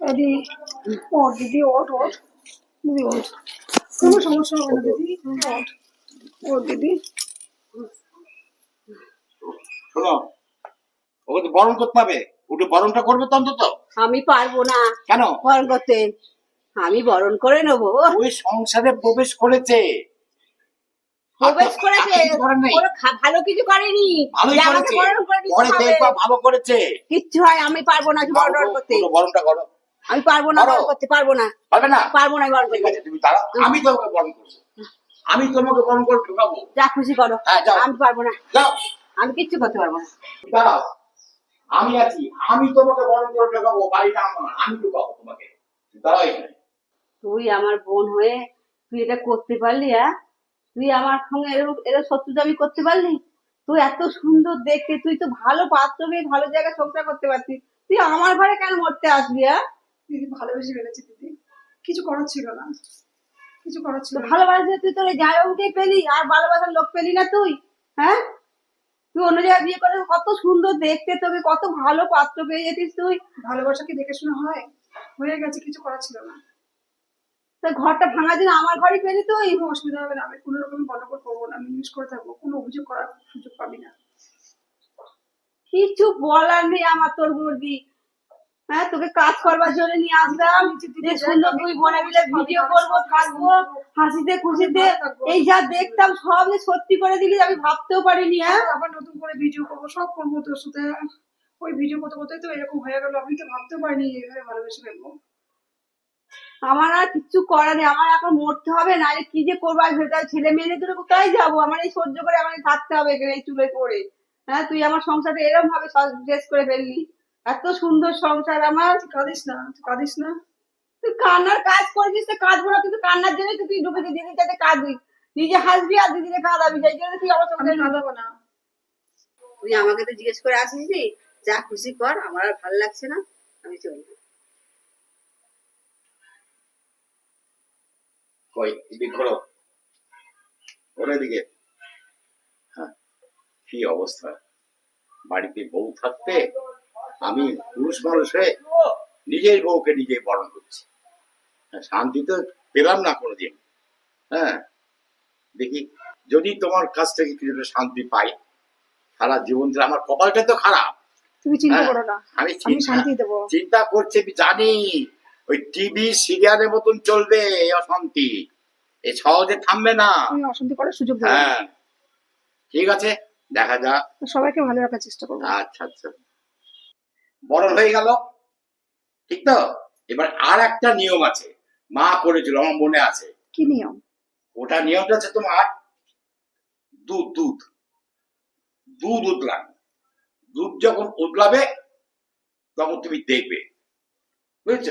এদি ওট দিদি ওট ওট দিদি ওট কোনো সমস্যা হবে না দিদি ওট ওট দিদি শোনো ওকে তো বরণ করতে হবে। ওটা বরণটা করবে তো অন্তত? আমি পারব না। কেন? বরণ করতে। আমি বরণ করে নেব। ওই সংসারে প্রবেশ করেছে। প্রবেশ করেছে। ভালো কিছু করেনি। ভালো করেছে। কিচ্ছু হয় আমি পারব না। বরণ করতে। বরণটা করো। আমি পারব না বরণ করতে পারব না। পারবে না? পারব না বরণ করতে। তুমি দাঁড়াও। আমি তোমাকে বরণ করব আমি তোমাকে বরণ করে ঢুকাবো। যা খুশি করো। হ্যাঁ, আমি পারব না। যাও। আমি কিচ্ছু করতে পারব না। দাঁড়াও। আমি আছি। আমি তোমাকে বরণ করে ঢুকাবো। বাড়িটা আমার আমি ঢুকাবো তোমাকে। দাঁড়াও এখানে। তুই আমার বোন হয়ে তুই এটা করতে পারলি হ্যাঁ? তুই আমার সঙ্গে এরকম এরকম শত্রুতামি করতে পারলি? তুই এত সুন্দর দেখতে। তুই তো ভালো পাত্র ভালো জায়গায় সংসার করতে পারতিস তুই আমার ঘরে কেন মরতে আসবি হ্যাঁ? দিদি ভালোবেসে ফেলেছি দিদি। কিছু করার ছিল না। কিছু করার ছিল তো ভালোবাসা তুই তোর জায়গাকে পেলি আর ভালোবাসার লোক পেলি না তুই? হ্যাঁ? তুই অন্য জায়গায় বিয়ে করে কত সুন্দর দেখতে তোকে কত ভালো পাত্র পেয়ে যেতিস তুই। ভালোবাসা কি দেখে শুনে হয় হয়ে গেছে কিছু করার ছিল না। তো ঘরটা ভাঙার জন্য আমার ঘরই পেলি তুই? কোনো অসুবিধা হবে না আমি কোনো রকম গন্ডগোল করব না আমি ইউজ করে থাকব কোনো অভিযোগ করার সুযোগ পাবি না। কিছু বলার নেই আমার তোর মুরগি। হ্যাঁ তোকে কাজ করবার জন্য নিয়ে আসলাম। যে সুন্দর তুই বোনে মিলে ভিডিও করব থাকব হাসিতে খুশিতে। এই যা দেখতাম সব যে সত্যি করে দিলি আমি ভাবতেও পারিনি হ্যাঁ? আবার নতুন করে ভিডিও করব সব করব তোর সাথে। ওই ভিডিও করতে করতে তো এরকম হয়ে গেল আমি তো ভাবতেও পারিনি এভাবে ভালোবেসে ফেলব। আমার আর কিচ্ছু করার নেই আমার এখন মরতে হবে না কি যে করব আর ভেতরে ছেলে মেয়ে দূরে কোথায় যাব? আমার এই সহ্য করে আমার থাকতে হবে এখানে চুলে পড়ে। হ্যাঁ তুই আমার সংসারটা এরকম ভাবে শেষ করে ফেললি। এত সুন্দর সংসার আমার। তুই কাঁদিস না তুই কাঁদিস না। তুই কান্নার কাজ করছিস তো কাঁদবো না। তুই কান্নার জন্যই তো তুই ঢুকেছিস দিদির সাথে কাঁদবি। নিজে হাসবি আর দিদিকে কাঁদাবি যাই জন্য তুই আমার আমি সঙ্গে কাঁদাবো না। তুই আমাকে তো জিজ্ঞেস করে আসিস নি যা খুশি কর আমার আর ভালো লাগছে না আমি চলবো কই এদিক ঘোরো ঘোরো এদিকে হ্যাঁ কি অবস্থা? বাড়িতে বউ থাকতে আমি পুরুষ মানুষ হয়ে নিজের বউকে নিজে বরণ করছি। হ্যাঁ, শান্তি তো পেলাম না কোনোদিন। হ্যাঁ দেখি যদি তোমার কাছ থেকে কিছুটা শান্তি পাই সারা জীবন ধরে আমার কপালটা তো খারাপ। তুমি চিন্তা হ্যাঁ, করো না। আমি শান্তি দেবো। চিন্তা করছে জানি ওই টিভি সিরিয়ালের মতন চলবে এই অশান্তি। এই সহজে থামবে না। আমি অশান্তি করার সুযোগ হ্যাঁ ঠিক আছে দেখা যাক। সবাইকে ভালো রাখার চেষ্টা করব। আচ্ছা আচ্ছা। বরণ হয়ে গেল। ঠিক তো? এবার আর একটা নিয়ম আছে। মা করেছিল আমার মনে আছে। কি নিয়ম? ওটা নিয়মটা হচ্ছে তোমার দুধ দুধ। দুধ উদলাম দুধ যখন উদলাবে তখন তুমি দেখবে। বুঝেছ?